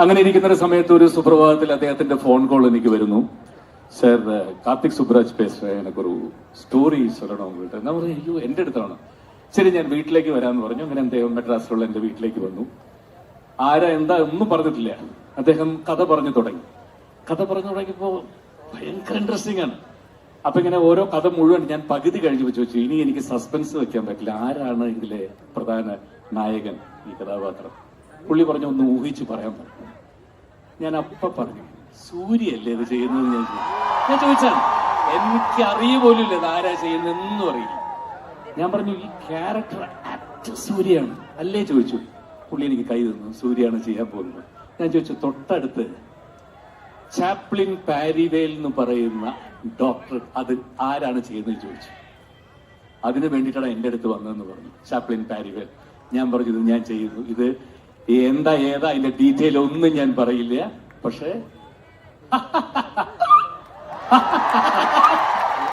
അങ്ങനെ ഇരിക്കുന്ന ഒരു സമയത്ത് ഒരു സുപ്രഭാതത്തിൽ അദ്ദേഹത്തിന്റെ ഫോൺ കോൾ എനിക്ക് വരുന്നു. സർ കാർത്തിക് സുബ്രാജ് പേസ് എനിക്കൊരു സ്റ്റോറി ചൊല്ലണോ വീട്ടിൽ എന്നാ പറഞ്ഞു അയ്യോ എന്റെ അടുത്താണ്. ശരി ഞാൻ വീട്ടിലേക്ക് വരാന്ന് പറഞ്ഞു. അങ്ങനെ അദ്ദേഹം മെഡ്രാസിലുള്ള എന്റെ വീട്ടിലേക്ക് വന്നു. ആരാ? എന്താ? ഒന്നും പറഞ്ഞിട്ടില്ല. അദ്ദേഹം കഥ പറഞ്ഞു തുടങ്ങി. കഥ പറഞ്ഞു തുടങ്ങിയപ്പോൾ ഭയങ്കര ഇൻട്രസ്റ്റിംഗ് ആണ്. അപ്പൊ ഇങ്ങനെ ഓരോ കഥ മുഴുവൻ ഞാൻ പകുതി കഴിഞ്ഞ് വെച്ച് വെച്ചു. ഇനി എനിക്ക് സസ്പെൻസ് വെക്കാൻ പറ്റില്ല. ആരാണ് ഇതിലെ പ്രധാന നായകൻ ഈ കഥാപാത്രം? പുള്ളി പറഞ്ഞു ഒന്ന് ഊഹിച്ചു പറയാൻ പറ്റും ഞാൻ അപ്പ പറഞ്ഞു സൂര്യല്ലേ ഇത് ചെയ്യുന്നത് ഞാൻ. ഞാൻ ചോദിച്ചാൽ എനിക്ക് അറിയ പോലും ഇല്ല ആരാ ചെയ്യുന്നതെന്നും അറിയില്ല. ഞാൻ പറഞ്ഞു ഈ ക്യാരക്ടർ ആക്ട് സൂര്യയാണ്. അല്ലേ ചോദിച്ചു. പുള്ളി എനിക്ക് കൈ തന്നു സൂര്യാണ് ചെയ്യാൻ പോകുന്നത്. ഞാൻ ചോദിച്ചു തൊട്ടടുത്ത് ചാപ്ലിൻ പാരിവേൽ എന്ന് പറയുന്ന ഡോക്ടർ അത് ആരാണ് ചെയ്യുന്നത് ചോദിച്ചു. അതിന് വേണ്ടിയിട്ടാണ് എന്റെ അടുത്ത് വന്നതെന്ന് പറഞ്ഞു ചാപ്ലിൻ പാരിവേൽ. ഞാൻ പറഞ്ഞു ഇത് ഞാൻ ചെയ്യുന്നു. ഇത് എന്താ ഏതാ അതിന്റെ ഡീറ്റെയിൽ ഒന്നും ഞാൻ പറയില്ല പക്ഷേ